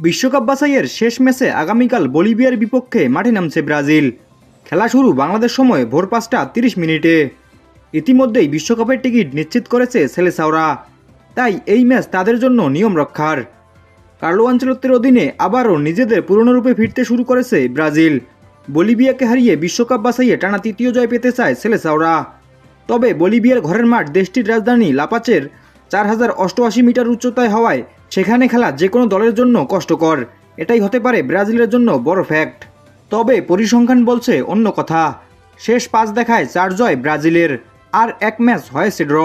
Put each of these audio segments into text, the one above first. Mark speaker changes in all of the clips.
Speaker 1: বিশ্বকাপ বাছাইয়ের শেষ ম্যাচে আগামীকাল বলিভিয়ার বিপক্ষে মাঠে নামছে ব্রাজিল। খেলা শুরু বাংলাদেশ সময় ভোর পাঁচটা তিরিশ মিনিটে। ইতিমধ্যেই বিশ্বকাপের টিকিট নিশ্চিত করেছে সেলেসাওরা। তাই এই ম্যাচ তাদের জন্য নিয়ম রক্ষার। কার্লো আঞ্চলত্বের অধীনে আবারও নিজেদের পুরনো রূপে ফিরতে শুরু করেছে ব্রাজিল। বলিভিয়াকে হারিয়ে বিশ্বকাপ বাছাইয়ে টানা তৃতীয় জয় পেতে চায় সেলেসাওরা। তবে বলিভিয়ার ঘরের মাঠ দেশটির রাজধানী লাপাচের চার হাজার অষ্টআশি মিটার উচ্চতায় হওয়ায় সেখানে খেলা যে কোনো দলের জন্য কষ্টকর। এটাই হতে পারে ব্রাজিলের জন্য বড় ফ্যাক্ট তবে পরিসংখ্যান বলছে অন্য কথা। শেষ পাঁচ দেখায় চার জয় ব্রাজিলের। আর এক ম্যাচ হয়েছে ড্র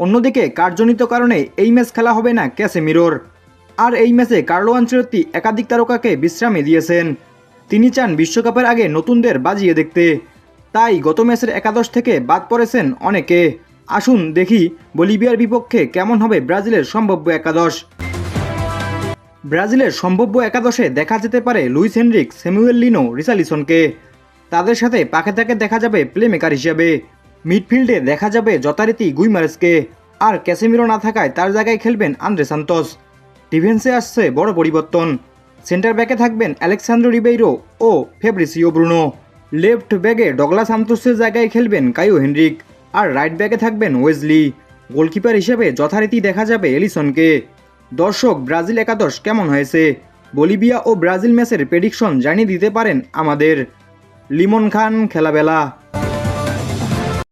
Speaker 1: অন্যদিকে কার্যজনিত কারণে এই ম্যাচ খেলা হবে না ক্যাসেমিরোর। আর এই ম্যাচে কার্লো আঞ্চলত্তি একাধিক তারকাকে বিশ্রামে দিয়েছেন। তিনি চান বিশ্বকাপের আগে নতুনদের বাজিয়ে দেখতে। তাই গত ম্যাচের একাদশ থেকে বাদ পড়েছেন অনেকে। আসুন দেখি বলিভিয়ার বিপক্ষে কেমন হবে ব্রাজিলের সম্ভাব্য একাদশ। ব্রাজিলের সম্ভাব্য একাদশে দেখা যেতে পারে লুইস হেনরিক স্যামুয়েল লিনো, রিসালিসনকে। তাদের সাথে পাখে তাকে দেখা যাবে প্লেমেকার হিসেবে। মিডফিল্ডে দেখা যাবে যথারীতি গুইমারেসকে। আর ক্যাসেমিরো না থাকায় তার জায়গায় খেলবেন আন্দ্রে সান্তোস। ডিফেন্সে আসছে বড় পরিবর্তন। সেন্টার ব্যাকে থাকবেন আলেক্সান্দ্রো রিবেইরো ও ফেব্রিসিও ব্রুনো। লেফট ব্যাগে ডগলা সান্তোসের জায়গায় খেলবেন কাইও হেনরিক। আর রাইট ব্যাকে থাকবেন ওয়েজলি গোলকিপার হিসেবে যথারীতি দেখা যাবে এলিসনকে দর্শক, ব্রাজিল একাদশ কেমন হয়েছে? বলিভিয়া ও ব্রাজিল ম্যাচের প্রেডিকশন জানিয়ে দিতে পারেন আমাদের। লিমন খান, খেলাবেলা।